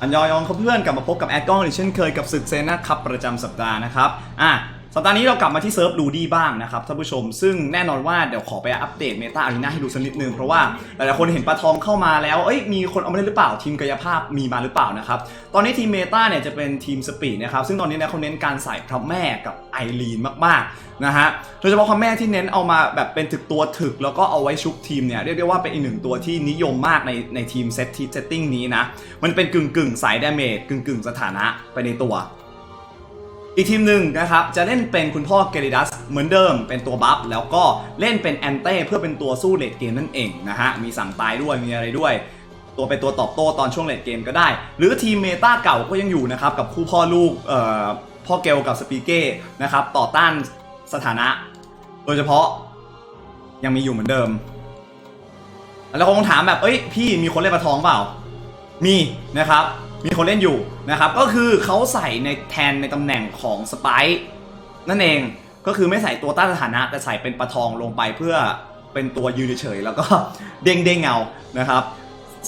อันยอยองครับเพื่อนกลับมาพบกับแอดกล้องอีกเช่นเคยกับศึกเซนนะครับประจำสัปดาห์นะครับอะ สัปดาห์นี้เรากลับมาที่เซิร์ฟลูดี้บ้างนะครับท่านผู้ชม ซึ่งแน่นอนว่าเดี๋ยวขอไปอัปเดตเมตาอารีนาให้ดูสักนิดนึง เพราะว่าหลายๆคนเห็นปลาทองเข้ามาแล้ว เอ้ยมีคนเอามาเล่นหรือเปล่าทีมกายภาพมีมาหรือเปล่านะครับ ตอนนี้ทีมเมตาเนี่ยจะเป็นทีมสปีดนะครับ ซึ่งตอนนี้เนี่ยเขาเน้นการใส่พระแม่กับไอรีนมากๆนะฮะโดยเฉพาะพระแม่ที่เน้นเอามาแบบเป็นถึกตัวถึก แล้วก็เอาไว้ชุบทีมเนี่ยเรียกได้ว่าเป็นอีกหนึ่งตัวที่นิยมมากในในทีมเซตทีเซตติ้งนี้นะมันเป็นกึ่งกึ่งๆสายดาเมจกึ่งกึ่งๆสถานะไปในตัว อีกทีมหนึ่งนะครับจะเล่นเป็นคุณพ่อเกริดัสเหมือนเดิมเป็นตัวบัฟแล้วก็เล่นเป็นแอนเต้เพื่อเป็นตัวสู้เลดเกมนั่นเองนะฮะมีสั่งตายด้วยมีอะไรด้วย ตัวเป็นตัวตอบโต้ตอนช่วงเลดเกมก็ได้ หรือทีมเมตาเก่าก็ยังอยู่นะครับกับคู่พ่อลูกเอ่อพ่อเกลกับสปีเก้นะครับต่อต้านสถานะ โดยเฉพาะยังมีอยู่เหมือนเดิม แล้วคงถามแบบเอ้ยพี่มีคนเล่นปลาทองเปล่า มีนะครับ มีคนเล่นอยู่นะครับ ก็คือเขาใส่ในแทนในตำแหน่งของสไปซ์นั่นเองก็คือไม่ใส่ตัวต้านสถานะ แต่ใส่เป็นปลาทองลงไปเพื่อเป็นตัวยืนเฉยแล้วก็เด้งเด้งเงานะครับ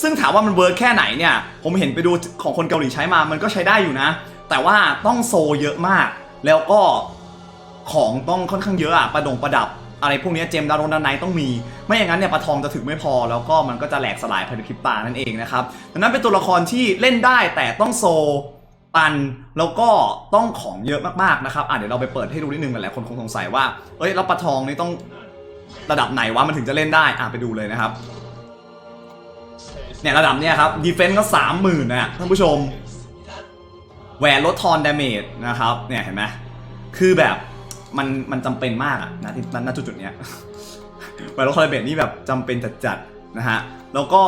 ซึ่งถามว่ามันเวิร์กแค่ไหนเนี่ย ผมเห็นไปดูของคนเกาหลีใช้มามันก็ใช้ได้อยู่นะ แต่ว่าต้องโซเยอะมาก แล้วก็ของต้องค่อนข้างเยอะอะประดงประดับ อะไรพวกนี้เจมดารอนดานไนต้องมี ไม่อย่างนั้นเนี่ยปลาทองจะถึงไม่พอ แล้วก็มันก็จะแหลกสลายภายในพริบตานั่นเองนะครับดังนั้นเป็นตัวละครที่เล่นได้แต่ต้องโซตันแล้วก็ต้องของเยอะมากๆนะครับอะเดี๋ยวเราไปเปิดให้ดูนิดนึงหลายๆคนคงสงสัยว่าเอ้ยแล้วปลาทองนี่ต้องระดับไหนวะมันถึงจะเล่นได้อะไปดูเลยนะครับเนี่ยระดับเนี่ยครับดีเฟนต์ก็สามหมื่นนะท่านผู้ชมแหวนลดทอนดาเมจนะครับเนี่ยเห็นไหมคือแบบ มันมันจำเป็นมากอะนะที่ณจุดจุดเนี้ยแหวนลดทอนดาเมจนี่แบบจำเป็นจัดๆนะฮะแล้วก็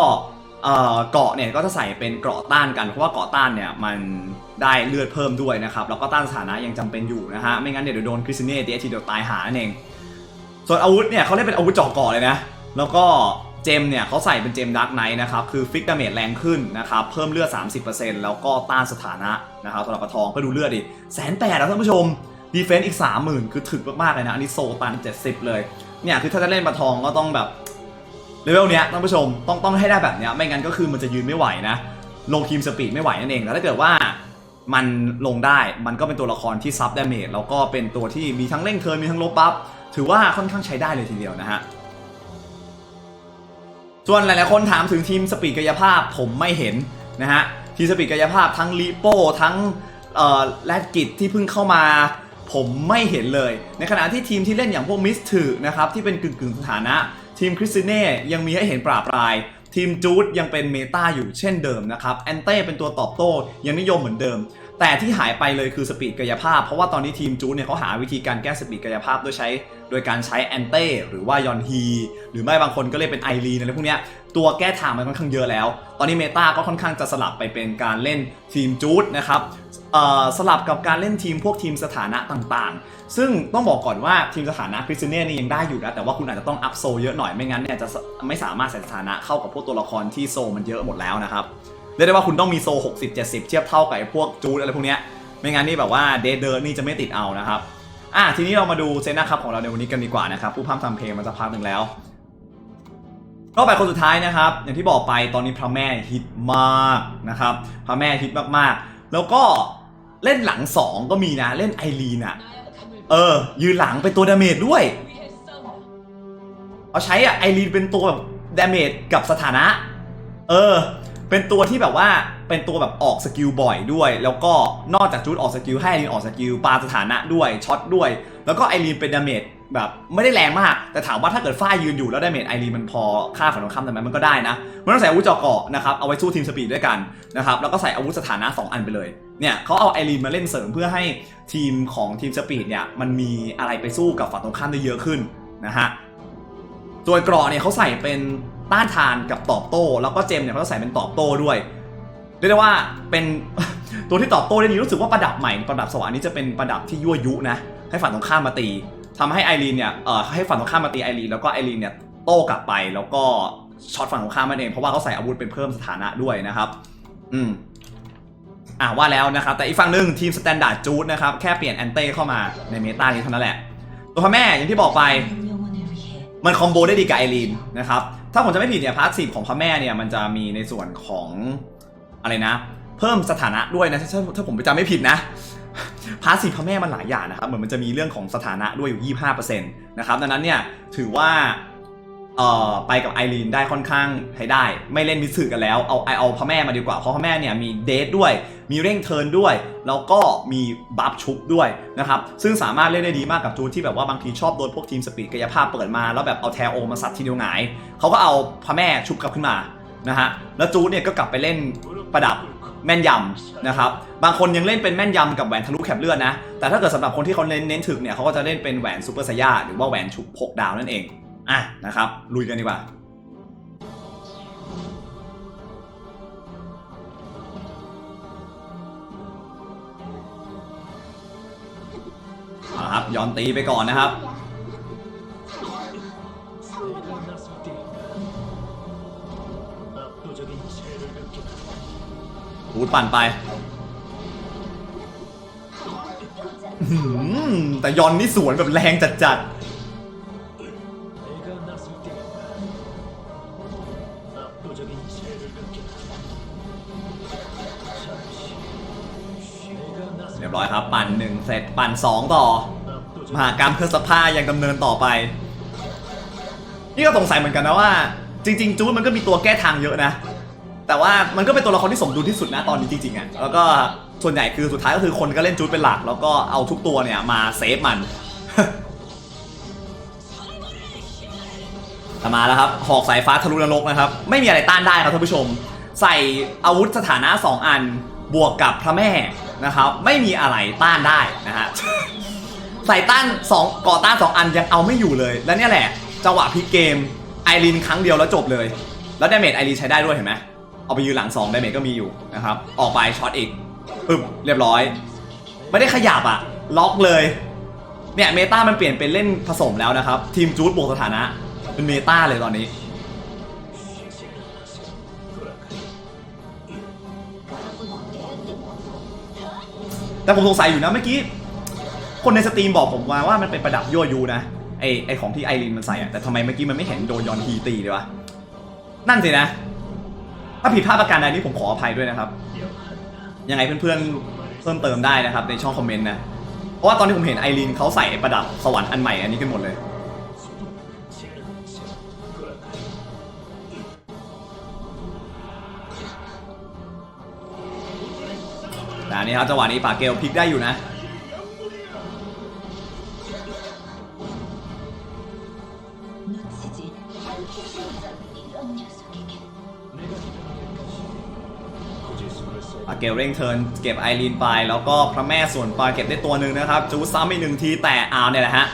เกาะเนี่ยก็จะใส่เป็นเกราะต้านกันเพราะว่าเกราะต้านเนี่ยมันได้เลือดเพิ่มด้วยนะครับแล้วก็ต้านสถานะยังจำเป็นอยู่นะฮะไม่งั้นเดี๋ยวโดนคริสติเน่ตีทีเดียวตายหานั่นเอง ส่วนอาวุธเนี่ยเขาเล่นเป็นอาวุธเจาะเกาะเลยนะแล้วก็เจมเนี่ยเขาใส่เป็นเจมดักไนท์นะครับคือฟิกดาเมจแรงขึ้นนะครับเพิ่มเลือด 30%แล้วก็ต้านสถานะนะครับสำหรับปะทองก็ดูเลือดดิแสนแปดแล้วท่านผู้ชม ดีเฟนซ์อีก 30,000 คือถึกมากๆเลยนะ อันนี้โซตัน 70 เลย เนี่ย คือถ้าจะเล่นปะทองก็ต้องแบบเลเวลเนี้ยท่านผู้ชมต้องต้องให้ได้แบบเนี้ยไม่งั้นก็คือมันจะยืนไม่ไหวนะ ลงทีมสปีดไม่ไหวนั่นเองแล้วถ้าเกิดว่ามันลงได้มันก็เป็นตัวละครที่ซับดาเมจแล้วก็เป็นตัวที่มีทั้งเร่งเทิร์นมีทั้งลบบัฟถือว่าค่อนข้างใช้ได้เลยทีเดียวนะฮะส่วนหลายๆคนถามถึงทีมสปีดกายภาพผมไม่เห็นนะฮะทีมสปีดกายภาพทั้งลีโป้ทั้งเออแรดกิจที่เพิ่งเข้ามา ผมไม่เห็นเลย ในขณะที่ทีมที่เล่นอย่างพวกมิสถือนะครับที่เป็นกึ่งกึ่งสถานะ ทีมคริสติเน่ยังมีให้เห็นปราบปรายทีมจูดยังเป็นเมตาอยู่เช่นเดิมนะครับแอนเต้เป็นตัวตอบโต้ยังนิยมเหมือนเดิม แต่ที่หายไปเลยคือสปีดกายภาพ เพราะว่าตอนนี้ทีมจูดเนี่ยเขาหาวิธีการแก้สปีดกายภาพโดยใช้ โดยการใช้แอนเต้หรือว่ายอนฮี หรือไม่บางคนก็เล่นเป็นไอรีนอะไรพวกเนี้ยตัวแก้ทางมันค่อนข้างเยอะแล้ว ตอนนี้เมตาก็ค่อนข้างจะสลับไปเป็นการเล่นทีมจูดนะครับ สลับกับการเล่นทีมพวกทีมสถานะต่างๆ ซึ่งต้องบอกก่อนว่าทีมสถานะคริสเตียนี่ยังได้อยู่นะแต่ว่าคุณอาจจะต้องอัพโซเยอะหน่อยไม่งั้นเนี่ยจะไม่สามารถใส่สถานะเข้ากับพวกตัวละครที่โซมันเยอะหมดแล้วนะครับเรียกได้ว่าคุณต้องมีโซ 60 70 เทียบเท่ากับไอ้พวกจูดอะไรพวกเนี้ยไม่งั้นนี่แบบว่าเดเดอร์นี่จะไม่ติดเอานะครับอะทีนี้เรามาดูเซนนะครับของเราในวันนี้กันดีกว่านะครับผู้พามทำเพลงมาสักพักหนึ่งแล้วก็ไปคนสุดท้ายนะครับ อย่างที่บอกไปตอนนี้พระแม่ฮิตมากนะครับ พระแม่ฮิตมากๆ แล้วก็ เล่นหลังสองก็มีนะเล่นไอรีนอะเออ ยืนหลังเป็นตัวดาเมจด้วย เอาใช้อะไอรีนเป็นตัวแบบดาเมจกับสถานะ เออ เป็นตัวที่แบบว่าเป็นตัวแบบออกสกิลบ่อยด้วย แล้วก็นอกจากจูดออกสกิลให้ไอรีนออกสกิลปาสถานะด้วยช็อตด้วย แล้วก็ไอรีนเป็นดาเมจ แบบไม่ได้แรงมาก แต่ถามว่าถ้าเกิดฝ้ายยืนอยู่แล้วไดาเมจไอรีนมันพอค่าฝั่งตรงข้ามแต่มันก็ได้นะมันต้องใส่อาวุธจาะเกราะนะครับเอาไว้สู้ทีมสปีดด้วยกันนะครับแล้วก็ใส่อาวุธสถานะ 2 อันไปเลยเนี่ยเขาเอาไอรีนมาเล่นเสริมเพื่อให้ทีมของทีมสปีดเนี่ยมันมีอะไรไปสู้กับฝั่งตรงข้ามได้เยอะขึ้นนะฮะตัวเกราะเนี่ยเขาใส่เป็นต้านทานกับตอบโต้ แล้วก็เจมเนี่ยเขาใส่เป็นตอบโต้ด้วยเรียกได้ว่าเป็นตัวที่ตอบโต้ได้ดีรู้สึกว่าประดับใหม่ประดับสวรรค์นี้จะเป็นประดับที่ยั่วยุนะให้ฝั่งตรงข้ามมาตี ทำให้ไอรีนเนี่ยเอ่อให้ฝั่งตรงข้ามมาตีไอรีนแล้วก็ไอรีนเนี่ยโต้กลับไปแล้วก็ช็อตฝั่งตรงข้ามมันเองเพราะว่าเขาใส่อาวุธเป็นเพิ่มสถานะด้วยนะครับ อืมอ่าว่าแล้วนะครับ แต่อีกฝั่งหนึ่งทีมสแตนดาร์ดจูดนะครับ แค่เปลี่ยนแอนเต้เข้ามาในเมตานี้เท่านั้นแหละ ตัวพ่อแม่อย่างที่บอกไป มันคอมโบได้ดีกับไอรีนนะครับ ถ้าผมจะไม่ผิดเนี่ยพาร์ทสีของพระแม่เนี่ยมันจะมีในส่วนของอะไรนะ เพิ่มสถานะด้วยนะถ้าถ้าผมจำไม่ผิดนะ พาสีพระแม่มันหลายอย่างนะครับ เหมือนมันจะมีเรื่องของสถานะด้วยอยู่ 25%นะครับ ดังนั้นเนี่ย ถือว่าเอ่อไปกับไอรีนได้ค่อนข้างใช้ได้ ไม่เล่นมิสสึกันแล้ว เอาไอเอาพระแม่มาดีกว่า เพราะพระแม่เนี่ยมีเดทด้วย มีเร่งเทิร์นด้วย แล้วก็มีบัฟชุบด้วยนะครับ ซึ่งสามารถเล่นได้ดีมากกับจูนที่แบบว่าบางทีชอบโดนพวกทีมสปีดกายภาพเปิดมา แล้วแบบเอาแทโอมาสัตว์ทีเดียวหงายเขาก็เอาพระแม่ชุบกลับขึ้นมานะฮะ แล้วจูนเนี่ยก็กลับไปเล่นประดับ แม่นยำนะครับบางคนยังเล่นเป็นแม่นยำกับแหวนทะลุแคปเลือดนะ แต่ถ้าเกิดสำหรับคนที่เขาเน้นเน้นถึกเนี่ยเขาก็จะเล่นเป็นแหวนซูเปอร์ไซยาหรือว่าแหวนฉุบหกดาวนั่นเองอะนะครับลุยกันดีกว่าเอาละครับย้อนตีไปก่อนนะครับ พูดปั่นไปหือแต่ยอนนี่สวนแบบแรงจัดๆเรียบร้อยครับ ปั่นหนึ่งเสร็จปั่นสองต่อ มหากรรมเพื่อสภายังดำเนินต่อไป นี่ก็สงสัยเหมือนกันนะว่า จริง ๆ จูดมันก็มีตัวแก้ทางเยอะนะ แต่ว่ามันก็เป็นตัวละครที่สมดุลที่สุดนะตอนนี้จริงๆอะแล้วก็ส่วนใหญ่คือสุดท้ายก็คือคนก็เล่นจูดเป็นหลัก แล้วก็เอาทุกตัวเนี่ยมาเซฟมันมาแล้วครับหอกสายฟ้าทะลุนรกนะครับ ไม่มีอะไรต้านได้ครับท่านผู้ชม ใส่อาวุธสถานะ 2 อันบวกกับพระแม่นะครับ ไม่มีอะไรต้านได้นะฮะใส่ต้าน2ก่อต้าน 2 อันยังเอาไม่อยู่เลย แล้วเนี่ยแหละจังหวะพลิกเกมไอรินครั้งเดียวแล้วจบเลย แล้วดาเมจไอรินใช้ได้ด้วยเห็นไหม เอาไปยืนหลัง2ดาเมจก็มีอยู่นะครับ ออกไปช็อตอีกปึ๊บเรียบร้อย ไม่ได้ขยับอะล็อกเลย เนี่ยเมตามันเปลี่ยนเป็นเล่นผสมแล้วนะครับ ทีมจูดบวกสถานะ เป็นเมตาเลยตอนนี้ แต่ผมสงสัยอยู่นะเมื่อกี้ คนในสตรีมบอกผมมาว่ามันเป็นประดับยั่วยูนะไอไอของที่ไอรินมันใส่อะแต่ทำไมเมื่อกี้มันไม่เห็นโดนยอนทีตีเลยวะนั่นสินะ ถ้าผิดพลาดประการใดนี่ผมขออภัยด้วยนะครับ ยังไงเพื่อนๆเพิ่มเติมได้นะครับ ในช่องคอมเมนต์นะ เพราะว่าตอนที่ผมเห็นไอรินเขาใส่ประดับสวรรค์อันใหม่อันนี้กันหมดเลย แต่อันนี้ครับจังหวะนี้ปากเกลพลิกได้อยู่นะ เกลเร่งเทิร์นเก็บไอรีนไป แล้วก็พระแม่ส่วนปลาเก็บได้ตัวหนึ่งนะครับ จูซ้ำอีกหนึ่งทีแต่อาวเนี่ยแหละฮะ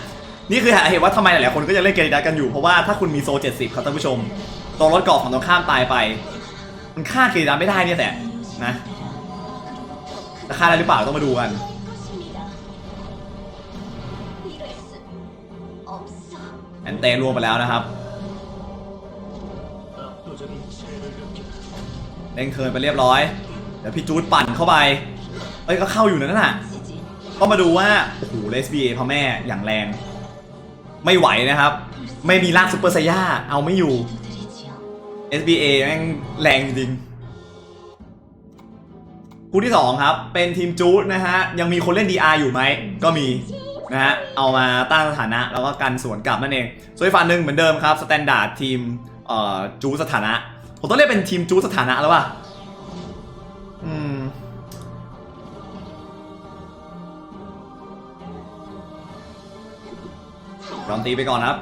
นี่คือเหตุว่าทำไมหลายๆคนก็ยังเล่นเกมดักกันอยู่เพราะว่าถ้าคุณมีโซ 70 ครับท่านผู้ชม ตัวรถเกาะของตรงข้ามตายไป มันฆ่าเกมดักไม่ได้เนี่ยแต่นะจะฆ่าได้หรือเปล่าต้องมาดูกันแอนเต้รวมไปแล้วนะครับเร่งเทินไปเรียบร้อย เดี๋ยวพี่จูดปั่นเข้าไป เอ้ยก็เข้าอยู่นั่นน่ะก็มาดูว่า โอ้โหเลสบีเอพ่อแม่อย่างแรง ไม่ไหวนะครับ ไม่มีลากซูเปอร์ไซย่าเอาไม่อยู่ SBA แม่งแรงจริงคู่ที่ 2 ครับ เป็นทีมจูดนะฮะ ยังมีคนเล่น DR อยู่ไหม ก็มีนะฮะ เอามาตั้งสถานะ แล้วก็กันสวนกลับนั่นเอง ส่วนอีกฝั่งหนึ่งเหมือนเดิมครับสแตนดาร์ดทีมเอ่อจูดสถานะ ผมต้องเรียกเป็นทีมจูดสถานะแล้วป่ะ อืมยอมตีไปก่อนครับ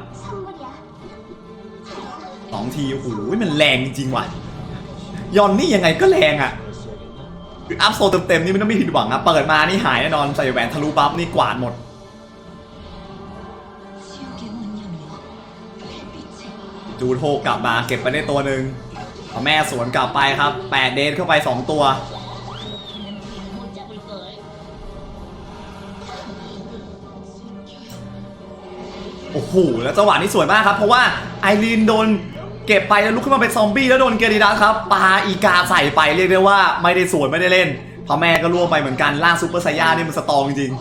สองทีโอ้โหมันแรงจริงว่ะ ยอนนี่ยังไงก็แรงอะคืออัพโซเต็มๆนี่มันต้องไม่ผิดหวังอะเปิดมานี่หายแน่นอนใส่แหวนทะลุบัฟนี่กวาดหมดจูโทกลับมาเก็บไปได้ตัวหนึ่ง เอาแม่สวนกลับไปครับแปดเดนเข้าไป2ตัว โอ้โห แล้วจังหวะนี้สวยมากครับ เพราะว่าไอรีนโดนเก็บไปแล้วลุกขึ้นมาเป็นซอมบี้แล้วโดนเกริดัสครับปาอีกาใส่ไปเรียกได้ว่าไม่ได้สวนไม่ได้เล่นพ่อแม่ก็ล่วงไปเหมือนกันล่างซูเปอร์ไซย่านี่มันสตองจริง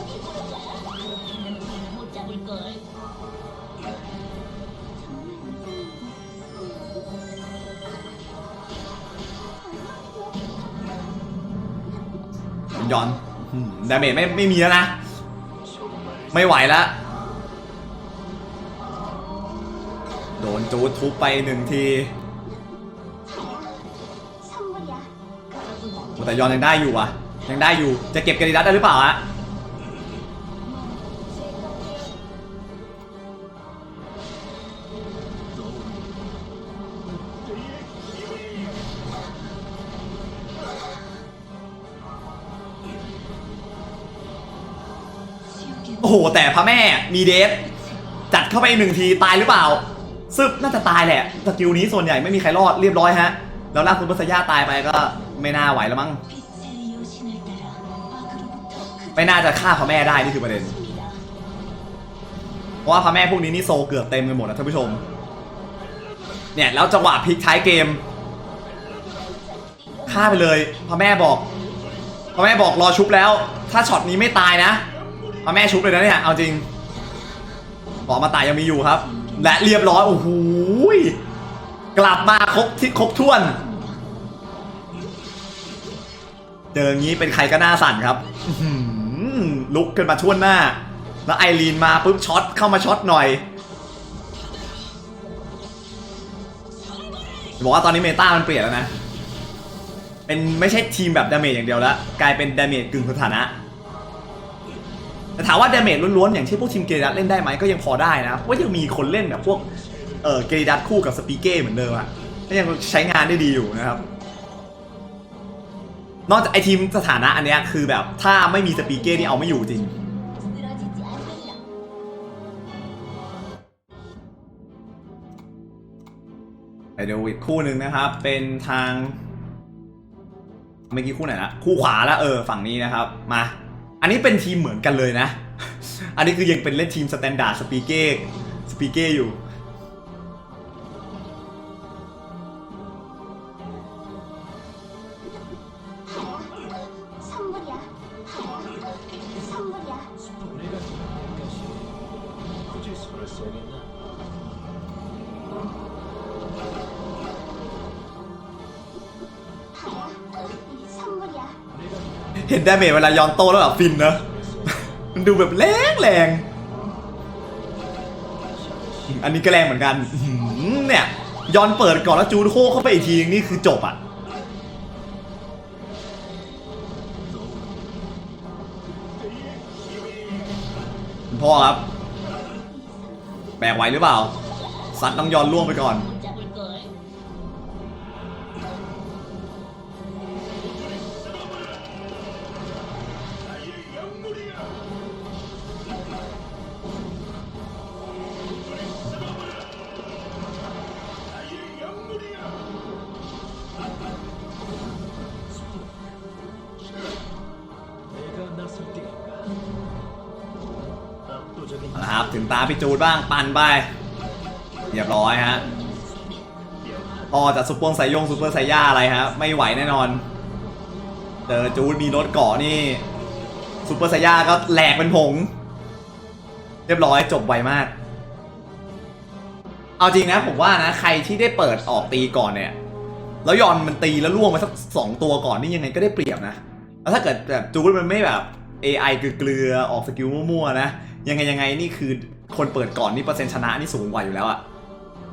ย้อนดาเมจไม่ไม่มีแล้วนะ ไม่ไหวแล้ว โดนจูดทุบไปหนึ่งทีแต่ยอนยังได้อยู่อะ ยังได้อยู่ จะเก็บกระดิดัตได้หรือเปล่าอะ มีเดฟจัดเข้าไปหนึ่งทีตายหรือเปล่า ซึบน่าจะตายแหละสกิลนี้ส่วนใหญ่ไม่มีใครรอดเรียบร้อยฮะ แล้วล่าสุดบัสยาตายไปก็ไม่น่าไหวแล้วมั้ง ไม่น่าจะฆ่าพ่อแม่ได้นี่คือประเด็น เพราะว่าพ่อแม่พวกนี้นี่โซเกือบเต็มกันหมดนะท่านผู้ชม เนี่ยแล้วจังหวะพลิกท้ายเกมฆ่าไปเลยพ่อแม่บอกพ่อแม่บอกรอชุบแล้ว ถ้าช็อตนี้ไม่ตายนะพ่อแม่ชุบเลยนะเนี่ยเอาจริง บอกมาตายยังมีอยู่ครับ และเรียบร้อยโอ้โหกลับมาครบที่ครบถ้วน เจออย่างนี้เป็นใครก็น้าสั่นครับลุกขึ้นมาช่วนหน้า แล้วไอรีนมาปุ๊บช็อตเข้ามาช็อตหน่อยบอกว่าตอนนี้เมตามันเปลี่ยนแล้วนะ เป็นไม่ใช่ทีมแบบดาเมจอย่างเดียวแล้ว กลายเป็นดาเมจกึ่งสถานะ แต่ถามว่าดาเมจล้วนๆ อย่างเช่นพวกทีมเกรดัสเล่นได้ไหมก็ยังพอได้นะว่ายังมีคนเล่นแบบพวกเออเกรดัสคู่กับสปีเก้เหมือนเดิมอะก็ยังใช้งานได้ดีอยู่นะครับ นอกจากไอทีมสถานะอันเนี้ยคือแบบถ้าไม่มีสปีเก้นี่เอาไม่อยู่จริงไปดูอีกคู่หนึ่งนะครับ เป็นทางเมื่อกี้คู่ไหนนะคู่ขวาแล้วเออฝั่งนี้นะครับ มา อันนี้เป็นทีมเหมือนกันเลยนะ อันนี้คือยังเป็นเล่นทีมสแตนดาร์ดสปีเก้สปีเก้อยู่ เห็นดเมจเวลายอนโตแล้วแบบฟินเนอะมันดูแบบแรงแรงอันนี้ก็แรงเหมือนกันเนี่ยยอนเปิดก่อนแล้วจูดโคเข้าไปอีกทีนึงนี่คือจบอะพ่อครับ แบกไหวหรือเปล่าซัดน้องยอนล่วงไปก่อน ตาพี่จูดบ้างปั่นไปเรียบร้อยฮะพอจะซุปเปอร์ไซยงซุปเปอร์ไซย่าอะไรฮะไม่ไหวแน่นอนเจอจูดมีรถเกาะนี่ซุปเปอร์ไซย่าก็แหลกเป็นผงเรียบร้อยจบไวมาก เอาจริงนะผมว่านะใครที่ได้เปิดออกตีก่อนเนี่ย แล้วยอนมันตีแล้วล่วงไปสักสองตัวก่อนนี่ยังไงก็ได้เปรียบนะแล้วถ้าเกิดแบบจูดมันไม่แบบ AI เกลือออกสกิลมั่วๆนะยังไงยังไงนี่คือ คนเปิดก่อนนี่เปอร์เซ็นต์ชนะนี่สูงกว่าอยู่แล้วอะ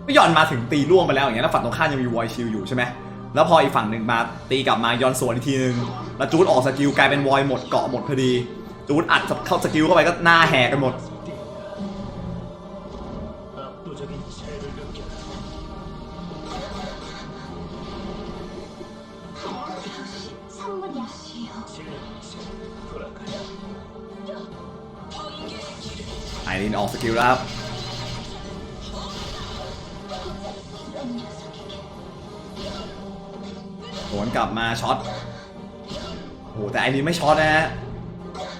ไม่ยอนมาถึงตีล่วงไปแล้วอย่างเงี้ยแล้วฝั่งตรงข้ามยังมีวอยชิลอยู่ใช่ไหมแล้วพออีกฝั่งหนึ่งมาตีกลับมาย้อนสวนอีกทีนึงแล้วจูดออกสกิลกลายเป็นวอยหมดเกาะหมดพอดีจูดอัดเข้าสกิลเข้าไปก็หน้าแหกกันหมด คิวแล้วครับสวนกลับมาช็อตโหแต่อันนี้ไม่ช็อตนะฮะ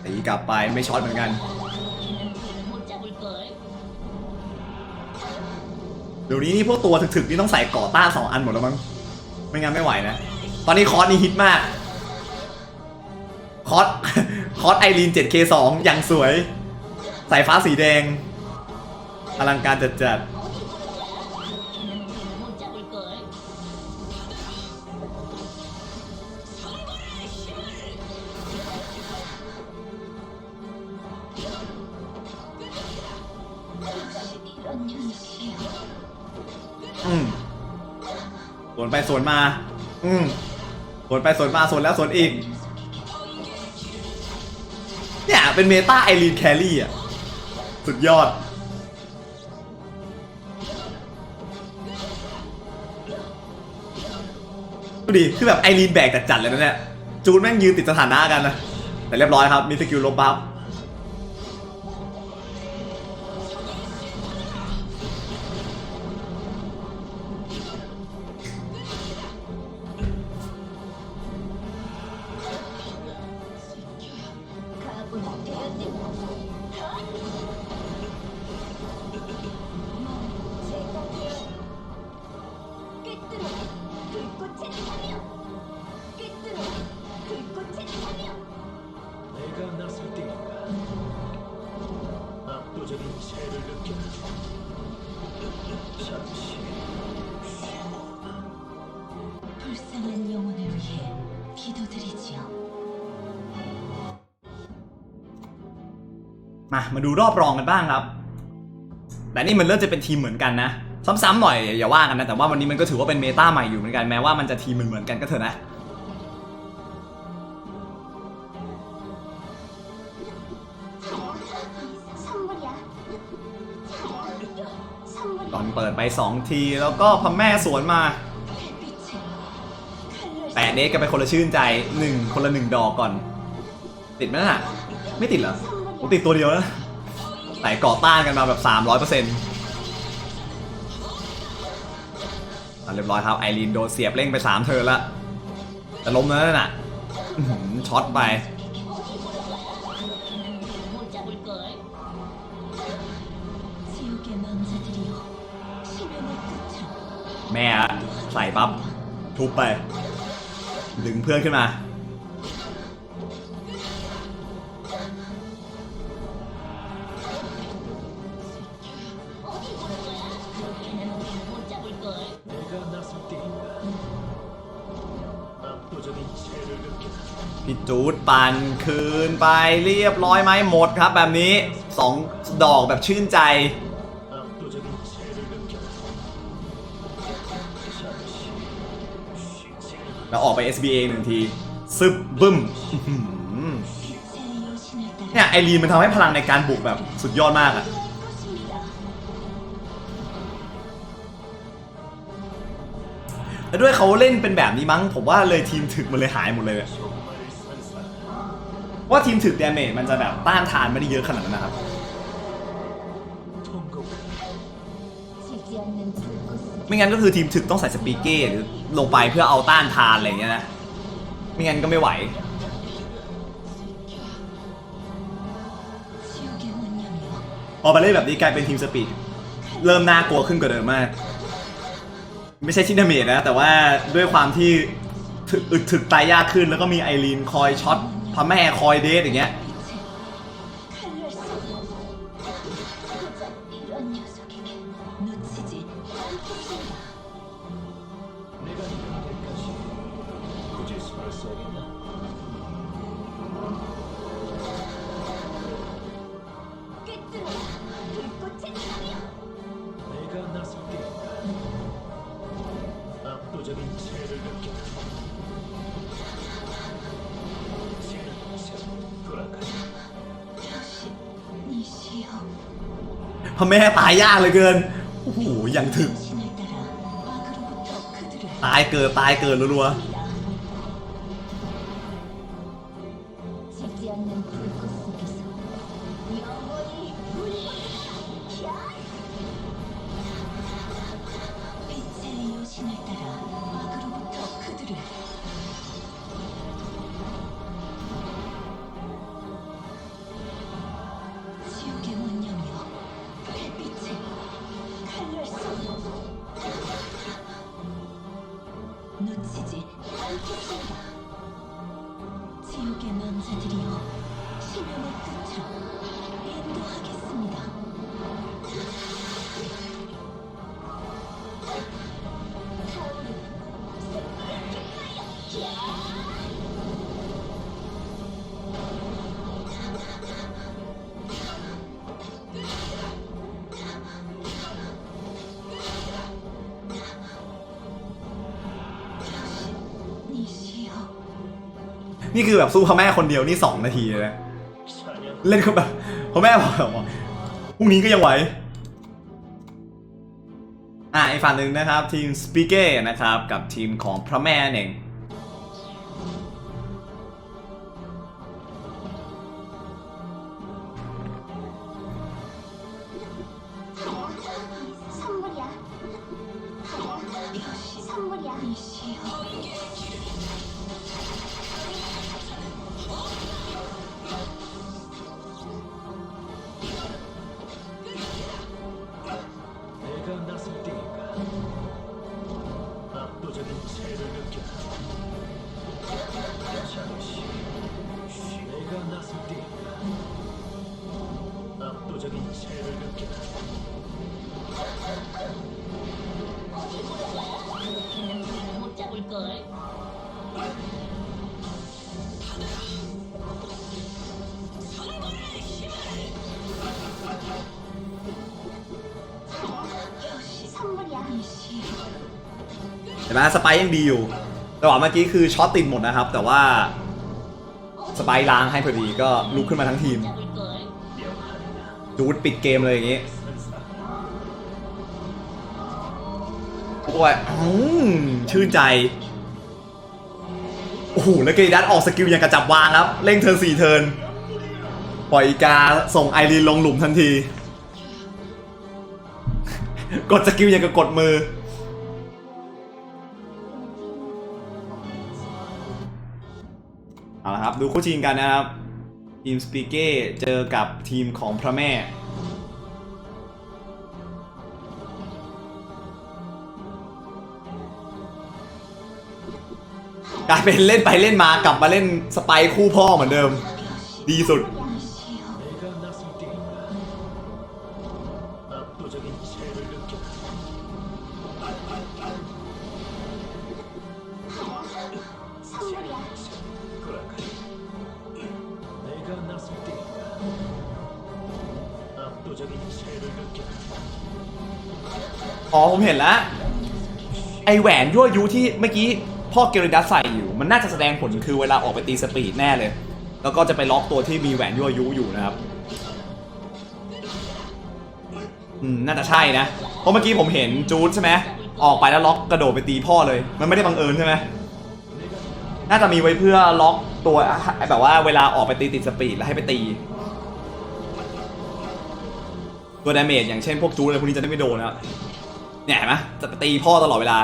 ตีกลับไปไม่ช็อตเหมือนกันเดี๋ยวนี้นี่พวกตัวถึกๆนี่ต้องใส่ก่อต้าสองอันหมดแล้วมั้งไม่งั้นไม่ไหวนะ ตอนนี้คอสนี่ฮิตมาก คอสคอสไอรีน 7K2 อย่างสวย ใส่ฟ้าสีแดง อลังการจัดจัดอืมสวนไปสวนมา อืมสวนไปสวนมาสวนแล้วสวนอีก เนี่ย เป็นเมตาไอรีนแคลรี่อะ สุดยอด ดูดิคือแบบไอรีนแบกจัดๆเลยนะเนี่ยจูนแม่งยืนติดสถานะกันนะแต่เรียบร้อยครับมีสกิลลบบัฟาดูรอบรองกันบ้างครับ แต่นี่มันเริ่มจะเป็นทีมเหมือนกันนะ ซ้ำๆหน่อยอย่าว่ากันนะ แต่ว่าวันนี้มันก็ถือว่าเป็นเมตาใหม่อยู่เหมือนกันแม้ว่ามันจะทีมเหมือนกันก็เถอะนะตอนเปิดไป 2 ทีแล้วก็พ่อแม่สวนมา แต่เด็กกันไปคนละชื่นใจ 1 คนละ 1 ดอกก่อน ติดไหมน่ะ ไม่ติดเหรอติดตัวเดียวนะ ไหนก่อต้านกันมาแบบ300%เรียบร้อยครับไอรีนโดนเสียบเล่งไป 3 เธอละจะล้มแล้วน่ะช็อตไปแม่ใส่ปั๊บทุบไป ดึงเพื่อนขึ้นมา ปั่นคืนไปเรียบร้อยไหมหมดครับ แบบนี้สองดอกแบบชื่นใจ แล้วออกไป SBA หนึ่งที ซึบบึ้มเนี่ยไอรีนมันทำให้พลังในการบุกแบบสุดยอดมากอะแล้วด้วยเขาเล่นเป็นแบบนี้มั้ง ผมว่าเลยทีมถึกมันเลยหายหมดเลย ว่าทีมถึกแดเมจมันจะแบบต้านทานไม่ได้เยอะขนาดนั้นนะครับ ไม่งั้นก็คือทีมถึกต้องใส่สปีเก้หรือลงไปเพื่อเอาต้านทานอะไรอย่างเงี้ยนะ ไม่งั้นก็ไม่ไหวพอไปเล่นแบบนี้กลายเป็นทีมสปีดเริ่มน่ากลัวขึ้นกว่าเดิมมาก ไม่ใช่ที่ดเมจนะ แต่ว่าด้วยความที่อึดถึกตายยากขึ้น แล้วก็มีไอรีนคอยช็อต พระแม่คอยเดทอย่างเงี้ย พ่อแม่ตายยากเลยเกิน โอ้โหยังถึก ตายเกิดตายเกิดรัวๆ นี่คือแบบสู้พ่อแม่คนเดียวนี่สองนาทีเลยนะเล่นก็แบบพ่อแม่บอกว่าพรุ่งนี้ก็ยังไหวอ่าอีกฝั่งหนึ่งนะครับทีมสปีเก้นะครับกับทีมของพระแม่เอง ห็นไหมสไปยังดีอยู่แต่ว่าเมื่อกี้คือช็อตติดหมดนะครับ แต่ว่าสไปล้างให้พอดีก็ลุกขึ้นมาทั้งทีมดูดปิดเกมเลยอย่างนี้โอ้ยชื่นใจโอ้โหแล้วกีดัสออกสกิลอย่างกระจับวางครับเร่งเทิร์นสี่เทิร์นปล่อยอีกาส่งไอรีนลงหลุมทันที กดสกิลอย่างกับกดมือ ดูคู่ชิงกันนะครับ ทีมสปีเก้เจอกับทีมของพระแม่กลายเป็นเล่นไปเล่นมากลับมาเล่นสไปค์คู่พ่อเหมือนเดิม ดีสุด เห็นแล้วไอแหวนยั่วยุที่เมื่อกี้พ่อเกริดัสใส่อยู่ มันน่าจะแสดงผลคือเวลาออกไปตีสปีดแน่เลย แล้วก็จะไปล็อกตัวที่มีแหวนยั่วยุอยู่นะครับอืมน่าจะใช่นะ เพราะเมื่อกี้ผมเห็นจูดใช่ไหมออกไปแล้วล็อกกระโดดไปตีพ่อเลย มันไม่ได้บังเอิญใช่ไหมน่าจะมีไว้เพื่อล็อกตัวแบบว่าเวลาออกไปตีติดสปีดแล้วให้ไปตี ตัวดาเมจอย่างเช่นพวกจูดอะไรพวกนี้จะได้ไม่โดนนะครับ เนี่ยเห็นไหมจะตีพ่อตลอดเวลา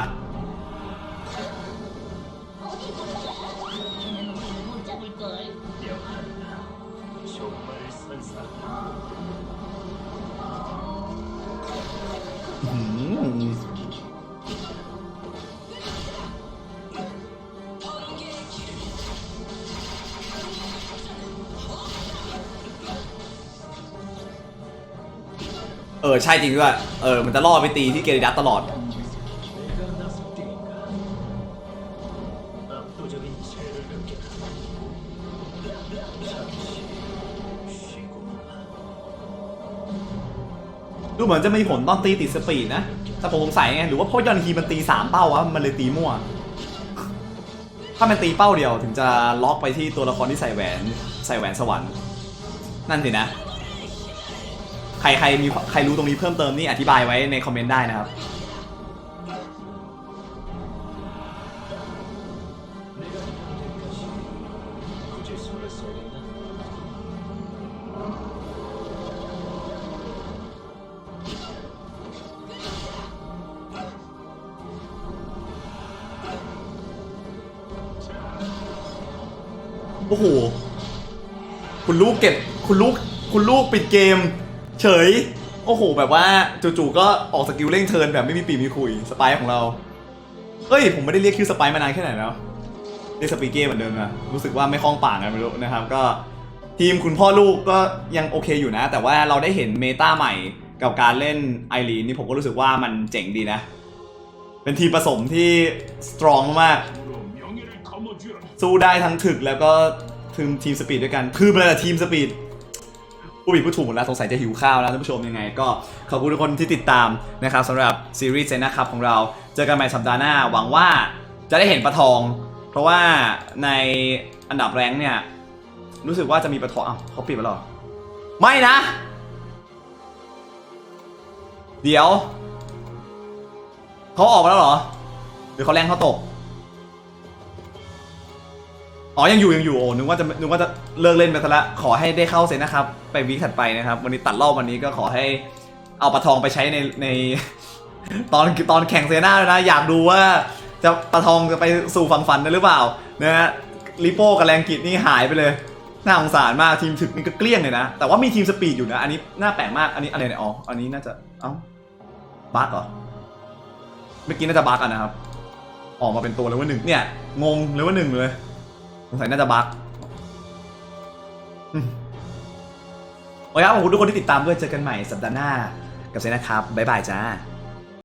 ใช่จริงด้วยเออมันจะล่อไปตีที่เกเรดัสตลอด ดูเหมือนจะมีผลตอนตีติดสปีดนะ แต่ผมสงสัยไง หรือว่าเพราะยอนฮีมันตีสามเป้าวะมันเลยตีมั่ว ถ้ามันตีเป้าเดียวถึงจะล็อกไปที่ตัวละครที่ใส่แหวน ใส่แหวนสวรรค์ นั่นสินะ ใครใครมีใครรู้ตรงนี้เพิ่มเติมนี่อธิบายไว้ในคอมเมนต์ได้นะครับ โอ้โห คุณลูกเก็บ คุณลูก คุณลูกปิดเกม เฉย โอ้โห แบบว่าจู่ๆก็ออกสกิลเร่งเทินแบบไม่มีปีมีคุยสไปของเราเฮ้ย ผมไม่ได้เรียกชื่อสไปมานานแค่ไหนแล้วเรียกสปีเก้เหมือนเดิมนะรู้สึกว่าไม่คล้องปากกันไม่รู้นะครับก็ทีมคุณพ่อลูกก็ยังโอเคอยู่นะ แต่ว่าเราได้เห็นเมตาใหม่กับการเล่นไอรีนนี่ผมก็รู้สึกว่ามันเจ๋งดีนะ เป็นทีมผสมที่สตรองมากสู้ได้ทั้งถึกแล้วก็ทีมทีมสปีดด้วยกัน คือเวลาทีมสปีด ผู้บิดผู้ถูกหมดแล้วสงสัยจะหิวข้าวแล้วท่านผู้ชมยังไง ก็ขอบคุณทุกคนที่ติดตามนะครับสำหรับซีรีส์เซนนะครับของเราเจอกันใหม่สัปดาห์หน้า หวังว่าจะได้เห็นปลาทอง เพราะว่าในอันดับแรงเนี่ยรู้สึกว่าจะมีประทออ้าวเขาปิดไปหรอไม่นะ เดี๋ยวเขาออกมาแล้วเหรอหรือเขาแรงเขาตก อ๋อ ยังอยู่ยังอยู่โอ้นึกว่าจะนึกว่าจะเลิกเล่นไปซะละขอให้ได้เข้าเซนนะครับ ไปวีคถัดไปนะครับ วันนี้ตัดรอบวันนี้ก็ขอให้เอาปลาทองไปใช้ในใน ตอนตอนแข่งเซน่าเลยนะ อยากดูว่าจะปลาทองจะไปสู่ฝั่งฝันได้หรือเปล่านะฮะลิโป้กับแรงกิจนี่หายไปเลยน่าสงสารมากทีมถึกนี่ก็เกลี้ยงเลยนะ แต่ว่ามีทีมสปีดอยู่นะ อันนี้น่าแปลกมากอันนี้อะไรเนี่ยอ๋ออันนี้น่าจะเอ้าบั๊กเหรอเมื่อกี้น่าจะบั๊กอะนะครับ ออกมาเป็นตัวเลยว่าหนึ่งเนี่ยงงเลยว่าหนึ่งเลย สงสัยน่าจะบั๊กโอเคครับขอบคุณทุกคนที่ติดตามด้วยเจอกันใหม่สัปดาห์หน้า กับเซนนะครับ บ๊ายบายจ้า